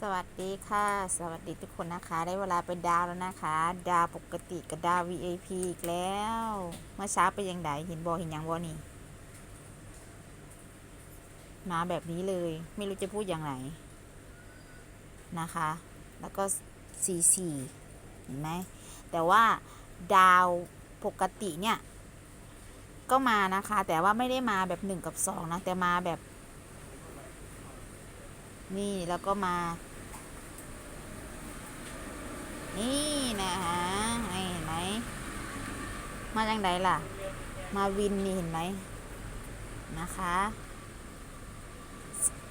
สวัสดีค่ะ สวัสดีทุกคนนะคะ ได้เวลาเป็นดาวแล้วนะคะ ดาวปกติกับดาว VIP อีกแล้ว เมื่อเช้าไปนยังไงเห็นบอเห็นยังบอนี่ มาแบบนี้เลย ไม่รู้จะพูดอย่างไรนะคะ แล้วก็สีสีเห็นไหม แต่ว่าดาวปกติเนี่ย ก็มานะคะ แต่ว่าไม่ได้มาแบบหนึ่งกับสองนะ แต่มาแบบ นี่แล้วก็มา นี่นะคะเห็นไหม มาจังไดล่ะ มาวินนี่เห็นไหมนะคะ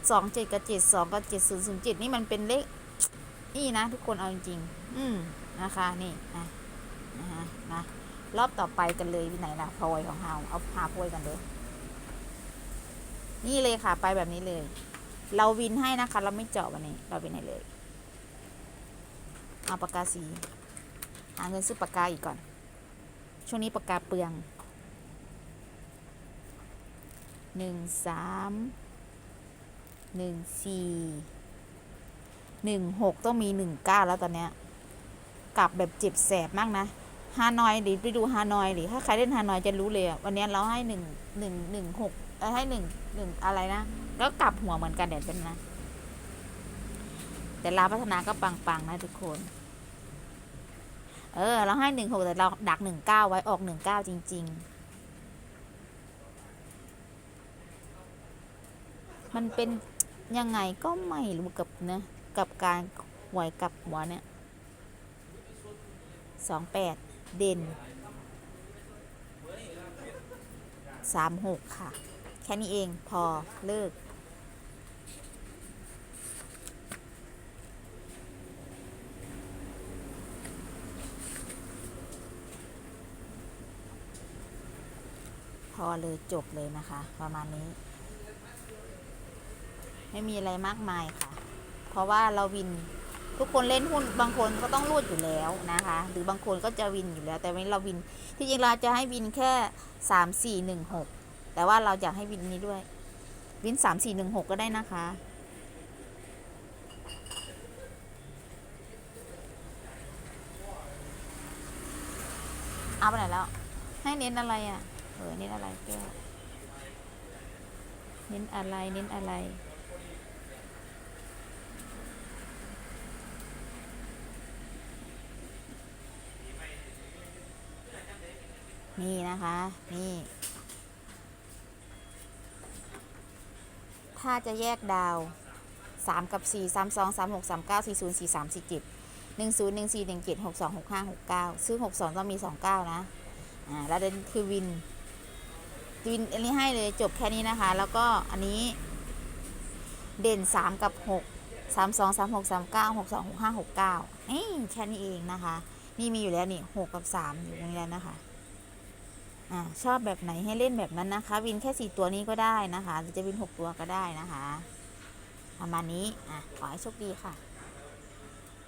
สองเจ็ดกับเจ็ดสองกับเจ็ดศูนย์ศูนย์เจ็ดนี่มันเป็นเลขนี่นะ ทุกคนเอาจริงๆอืมนะคะนี่นะนะคะนะรอบต่อไปกันเลยที่ไหนล่ะพลอยของเราเอาพาพลอยกันเลย นี่เลยค่ะไปแบบนี้เลย เราวินให้นะคะ เราไม่เจาะวันนี้ เราวินให้เลย เอาปากกาสีหาเงินซื้อปากกาอีกก่อน ช่วงนี้ปากกาเปลืองหนึ่งสามหนึ่งสี่หนึ่งหกต้องมีหนึ่งเก้าแล้วตอนเนี้ยกลับแบบเจ็บแสบมากนะฮานอยดิไปดูฮานอยดิถ้าใครเล่นฮานอยจะรู้เลยวันนี้เราให้หนึ่งหนึ่งหนึ่งหก เอ้ยให้หนึ่งหนึ่งอะไรนะแล้วกลับหัวเหมือนกันเดี๋ยวเป็นนะแต่ลาพัฒนาก็ปังๆนะทุกคน เออ เราให้หนึ่งหกแต่เราดักหนึ่งเก้าไว้ออกหนึ่งเก้าจริง ๆ มันเป็นยังไงก็ไม่รู้กับนะกับการหวยกลับหัวเนี่ยสองแปดเด่นสามหกค่ะ แค่นี้เองพอเลิก พอเลยจบเลยนะคะ ประมาณนี้ ไม่มีอะไรมากมายค่ะ เพราะว่าเราวินทุกคนเล่นหุ้นบางคนก็ต้องรูดอยู่แล้วนะคะ หรือบางคนก็จะวินอยู่แล้ว แต่วันนี้เราวินที่จริงเราจะให้วินแค่สามสี่หนึ่งหก แต่ว่าเราอยากให้วินนี้ด้วย วินสามสี่หนึ่งหกก็ได้นะคะ เอาไปไหนแล้ว ให้เน้นอะไรอะ เออ เน้นอะไรแก้วเน้นอะไร เน้นอะไรนี่นะคะ นี่ ถ้าจะแยกดาว 3 กับ 4 3 2 3 6 3 9 4 0 4 3 4 7 1 0 1 4 1 7 6 2 6 5 6 9ซึ่ง62 ต้องมี 29 นะ อ่าแล้วเดนคือวิน วินอันนี้ให้เลยจบแค่นี้นะคะ แล้วก็อันนี้เด่น 3 กับ 6 3 2 3 6 3 9 6 2 6 5 6 9เอ้ยแค่นี้เองนะคะ นี่มีอยู่แล้วนี่ 6 กับ 3 อยู่ตรงนี้แล้วนะคะ อชอบแบบไหนให้เล่นแบบนั้นนะคะ วินแค่สี่ตัวนี้ก็ได้นะคะหรือจะวินหกตัวก็ได้นะคะ ประมาณนี้อะขอให้โชคดีค่ะ